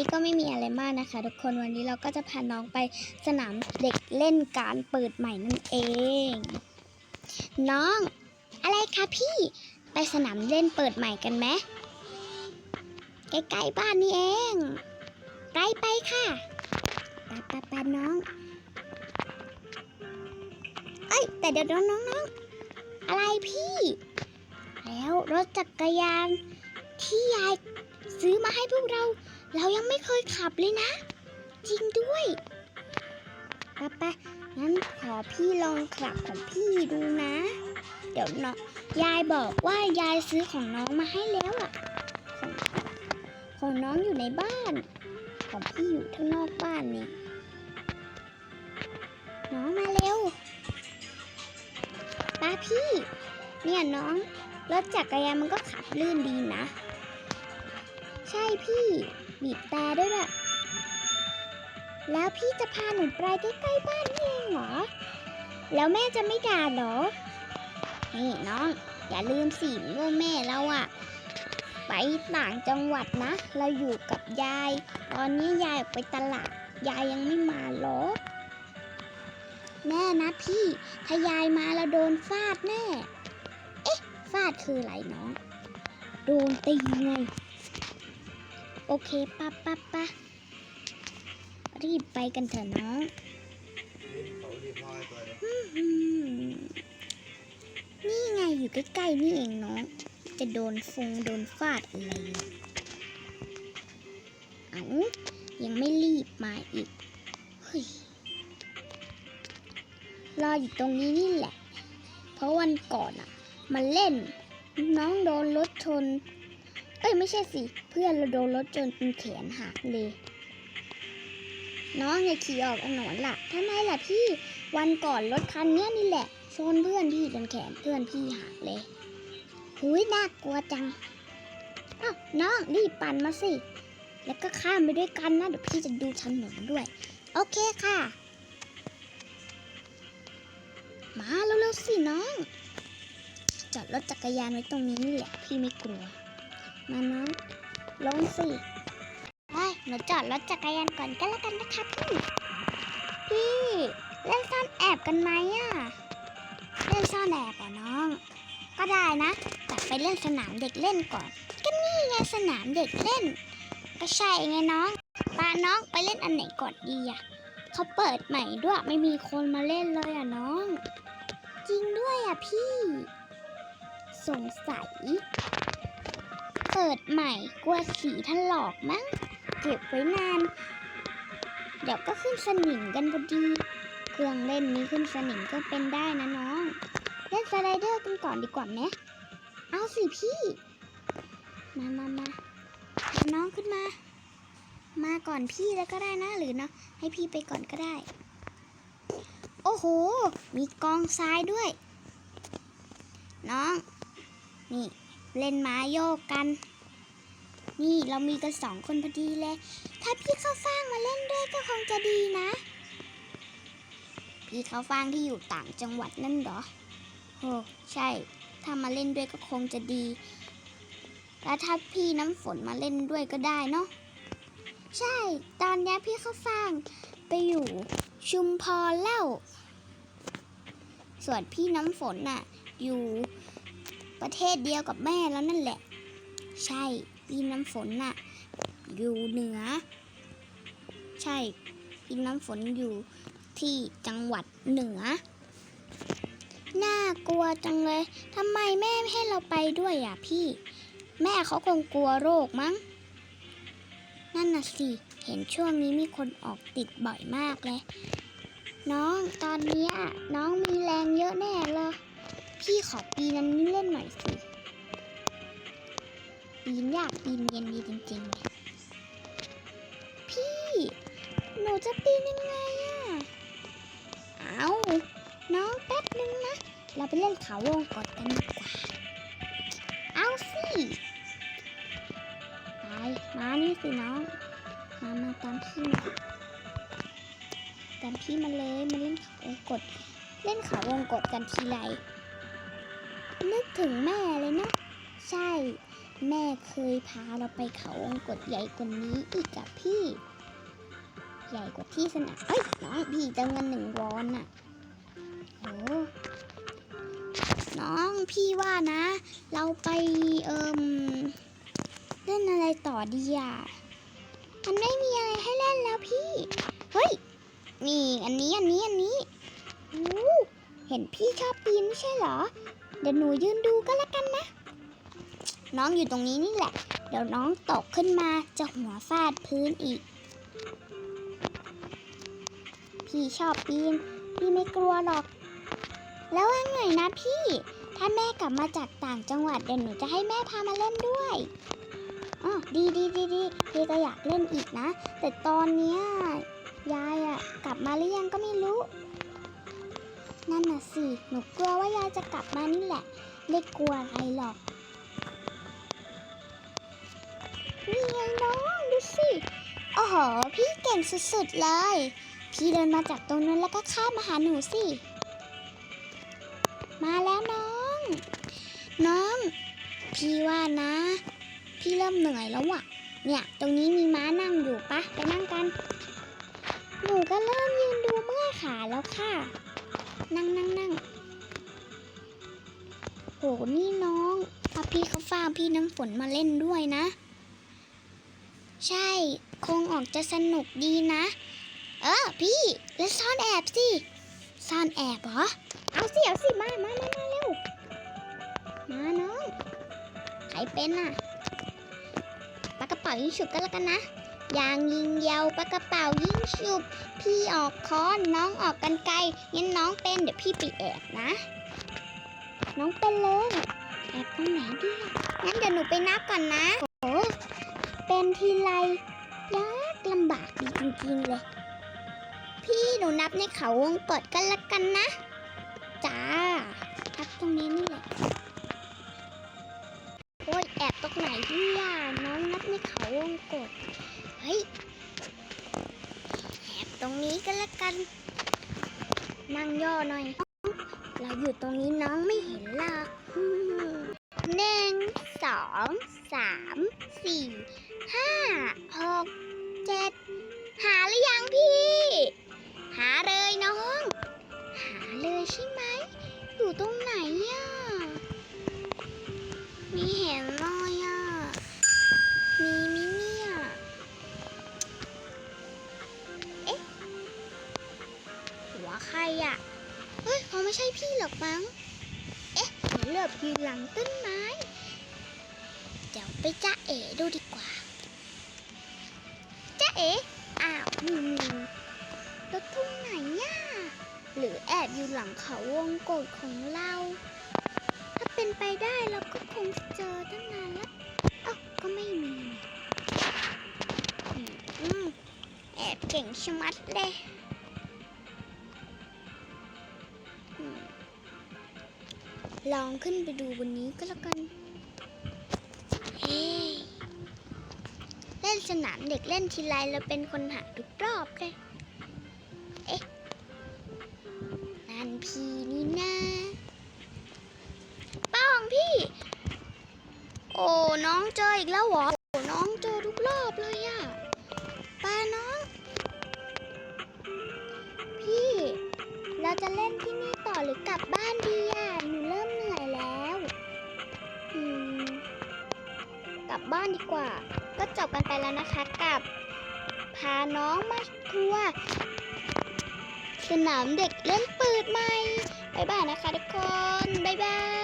นี้ก็ไม่มีอะไรมากนะคะ ทุกคนวันนี้เราก็จะพาน้องไปสนามเด็กเล่นการเปิดใหม่นั่นเอง น้องอะไรคะพี่ไปสนามเล่นเปิดใหม่กันไหมใกล้ๆบ้านนี่เองไกลไปค่ะไปไปไปน้องเอ้ยแต่เดี๋ยวน้องน้องน้องอะไรพี่ แล้วรถจักรยานที่ยายซื้อมาให้พวกเรา เรายังไม่เคยขับเลยนะ จริงด้วยปะปะงั้นขอพี่ลองขับของพี่ดูนะ เดี๋ยวน้องยายบอกว่ายายซื้อของน้องมาให้แล้วอะของของน้องอยู่ในบ้าน ของพี่อยู่ข้างนอกบ้านนี่น้องมาเร็วป้าพี่ เนี่ยน้องรถจักรยานมันก็ขับลื่นดีนะ ใช่พี่ บีบแต่ด้วยล่ะแล้วพี่จะพาหนูไปใกล้ๆบ้านนี่เองเหรอ แล้วแม่จะไม่ด่าเหรอ นี่น้อง อย่าลืมสิว่าแม่เราอะไปต่างจังหวัดนะ เราอยู่กับยาย ตอนนี้ยายออกไปตลาด ยายยังไม่มาเหรอ แน่นะพี่ ถ้ายายมาแล้วโดนฟาดแน่ เอ๊ะ ฟาดคืออะไรน้อง โดนตีไง โอเคปะปะปะรีบไปกันเถอะน้องนี่ไงอยู่ใกล้ๆนี่เองน้อง จะโดนฟงโดนฟาดอะไรเอายังไม่รีบมาอีก เฮ้ย รออยู่ตรงนี้นี่แหละ เพราะวันก่อนอะมาเล่น น้องโดนรถชน เอ้ยไม่ใช่สิ เพื่อนเราโดนรถจนเป็นแขนหักเลย น้องอย่าขี่ออกถนนล่ะทำไมล่ะพี่ วันก่อนรถคันนี้นี่แหละชนเพื่อนพี่จนแขนเพื่อนพี่หักเลยหุยน่ากลัวจังอ้าวน้องรีบปั่นมาสิ แล้วก็ข้ามไปด้วยกันนะเดี๋ยวพี่จะดูถนนด้วย โอเคค่ะ มาเร็วๆสิน้อง จอดรถจักรยานไว้ตรงนี้นี่แหละพี่ไม่กลัว มาน้องลงสิเฮ้ยหนูจอดรถจักรยานก่อนก็แล้วกันนะคะพี่พี่เล่นซ่อนแอบกันไหมอะเล่นซ่อนแอบเหรอน้อง ก็ได้นะแต่ไปเล่นสนามเด็กเล่นก่อน ก็นี่ไงสนามเด็กเล่น ก็ใช่ไงน้องป้าน้องไปเล่นอันไหนก่อนดีอะเขาเปิดใหม่ด้วยไม่มีคนมาเล่นเลยอะน้อง จริงด้วยอะพี่ สงสัย เปิดใหม่กลัวสีถลอกมั้ง เก็บไว้นาน เดี๋ยวก็ขึ้นสนิมกันพอดี เครื่องเล่นนี้ขึ้นสนิมก็เป็นได้นะน้อง เล่นสไลเดอร์กันก่อนดีกว่าไหมเอาสิพี่ มามามาเอาน้องขึ้นมา มาก่อนพี่แล้วก็ได้นะหรือเนาะให้พี่ไปก่อนก็ได้ โอ้โห มีกองทรายด้วย น้อง นี่เล่นม้าโยกกัน นี่เรามีกันสองคนพอดีเลย ถ้าพี่เข้าฟ่างมาเล่นด้วยก็คงจะดีนะ พี่เข้าฟ่างที่อยู่ต่างจังหวัดนั่นเหรอโอ้ใช่ ถ้ามาเล่นด้วยก็คงจะดี แล้วถ้าพี่น้ำฝนมาเล่นด้วยก็ได้เนาะ ใช่ ตอนนี้พี่เข้าฟ่างไปอยู่ชุมพรแล้ว ส่วนพี่น้ำฝนน่ะ อยู่ประเทศเดียวกับแม่แล้วนั่นแหละ ใช่ พี่น้ำฝนน่ะ อยู่เหนือ ใช่พี่น้ำฝนอยู่ที่จังหวัดเหนือ น่ากลัวจังเลยทำไมแม่ไม่ให้เราไปด้วยอะพี่ แม่เขาคงกลัวโรคมั้ง นั่นน่ะสิ เห็นช่วงนี้มีคนออกติดบ่อยมากเลย น้องตอนเนี้ยน้องมีแรงเยอะแน่เลยพี่ขอปีนั้นนี้เล่นหน่อยสิ ปีนยากปีนเย็นดีจริงๆเลยพี่ หนูจะปีนยังไงอะ เอาน้องแป๊บนึงนะ เราไปเล่นเขาวงกดกันดีกว่า เอาสิไปมานี่สิน้อง มามาตามพี่มาตามพี่มาเลยมาเล่นเขาวงกด เล่นเขาวงกดกันทีไรนึกถึงแม่เลยนะ ใช่ แม่เคยพาเราไปเขาวงกตใหญ่กว่านี้อีกกับพี่ ใหญ่กว่าที่สนามเอ้ยน้องพี่เติมเงินหนึ่งวอนน่ะโอ้น้องพี่ว่านะ เราไปเอิมเล่นอะไรต่อดีอะมันไม่มีอะไรให้เล่นแล้วพี่ เฮ้ยนี่อันนี้อันนี้อันนี้เห็นพี่ชอบปีนไม่ใช่เหรอ เดี๋ยวหนูยืนดูก็แล้วกันนะ น้องอยู่ตรงนี้นี่แหละ เดี๋ยวน้องตกขึ้นมาจะหัวฟาดพื้นอีก พี่ชอบปีน พี่ไม่กลัวหรอก แล้วว่าไงนะพี่ ถ้าแม่กลับมาจากต่างจังหวัดเดี๋ยวหนูจะให้แม่พามาเล่นด้วยอ๋อดีดีดีดีพี่ก็อยากเล่นอีกนะ แต่ตอนเนี้ยยายอะกลับมาหรือยังก็ไม่รู้ นั่นน่ะสิ หนูกลัวว่ายายจะกลับมานี่แหละไม่กลัวอะไรหรอก นี่ไงน้องดูสิ โอ้โห พี่เก่งสุดๆเลย พี่เดินมาจากตรงนั้นแล้วก็ข้ามมาหาหนูสิ มาแล้วน้อง น้อง พี่ว่านะ พี่เริ่มเหนื่อยแล้วอะเนี่ย ตรงนี้มีม้านั่งอยู่ปะไปนั่งกัน หนูก็เริ่มยืนดูเมื่อยขาแล้วค่ะ นั่งนั่งนั่งโห นี่น้องพาพี่เขาฟ้างพี่น้ำฝนมาเล่นด้วยนะ ใช่ คงออกจะสนุกดีนะ เออพี่ แล้วซ่อนแอบสิ ซ่อนแอบเหรอ เอาสิ เอาสิ มามามามาเร็ว มาน้อง ใครเป็นน่ะปากระเป๋ายิงฉุบก็แล้วกันนะยางยิงเยาวปากระเป๋ายิงฉุบ พี่ออกค้อนน้องออกกันไกลงั้นน้องเป็นเดี๋ยวพี่ไปแอบนะ น้องเป็นเลยแอบตรงไหนดีอะงั้นเดี๋ยวหนูไปนับก่อนนะ เป็นทีไรยากลำบากดีจริงๆเลย พี่หนูนับในเขาวงกดกันละกันนะ จ้านับตรงนี้นี่แหละโอ้ยแอบตรงไหนพี่ย่าน้องนับในเขาวงกดเฮ้ยแอบตรงนี้ก็แล้วกันนั่งย่อหน่อย เราอยู่ตรงนี้น้องไม่เห็นหรอกหนึ่งสอง สามสี่ห้าหกเจ็ดหาหรือยังพี่ หาเลยน้อง หาเลยใช่ไหม อยู่ตรงไหนอะม่เห็นเลยอะ มีมิเนี่ย เอ๊ะ หัวใครอะ เฮ้ยเขาไม่ใช่พี่หรอกมั้ง เอ๊ะเหลือบอยู่หลังต้นไม้ เดี๋ยวไปจ้าเอ๋ดูดีกว่าจ้าเอ๋อ้าวไมีมีรถทุ่งไหนย่ะหรือแอบอยู่หลังเขาวงกดของเรา ถ้าเป็นไปได้เราก็คงจะเจอตั้งนานแล้วเอ้าก็ไม่มีอืมแอบเก่งชะมัดเลยลองขึ้นไปดูบนนี้ก็แล้วกัน สนามเด็กเล่นทีไรเราเป็นคนหาทุกรอบเลย เอ๊ะนั่นพี่นี่นะป้องพี่ โอ้ น้องเจออีกแล้วเหรอ บบ้านดีกว่า ก็จบกันไปแล้วนะคะกับพาน้องมาทัวร์สนามเด็กเล่นปืดใหม่ บ๊ายบายนะคะทุกคน บ๊ายบาย